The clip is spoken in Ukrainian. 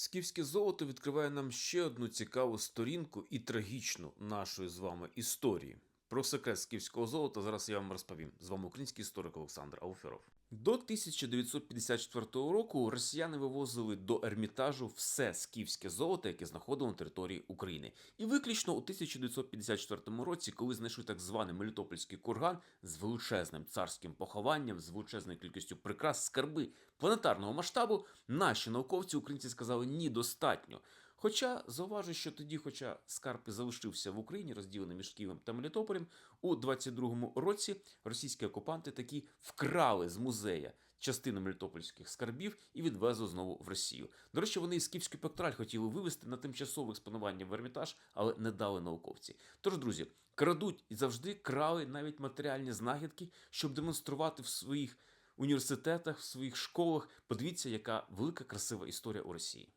Скіфське золото відкриває нам ще одну цікаву сторінку і трагічну нашої з вами історії. Про секрет скіфського золота зараз я вам розповім. З вами український історик Олександр Ауферов. До 1954 року росіяни вивозили до Ермітажу все скіфське золото, яке знаходило на території України. І виключно у 1954 році, коли знайшли так званий Мелітопольський курган з величезним царським похованням, з величезною кількістю прикрас, скарби планетарного масштабу, наші науковці українці сказали ні, достатньо. Хоча зауважу, що тоді, хоча скарб залишився в Україні, розділений між Києвом та Мелітополем, у 22-му році російські окупанти такі вкрали з музея частину мелітопольських скарбів і відвезли знову в Росію. До речі, вони скіфський пектраль хотіли вивезти на тимчасове експонування в Ермітаж, але не дали науковці. Тож, друзі, крадуть і завжди крали навіть матеріальні знахідки, щоб демонструвати в своїх університетах, в своїх школах. Подивіться, яка велика красива історія у Росії.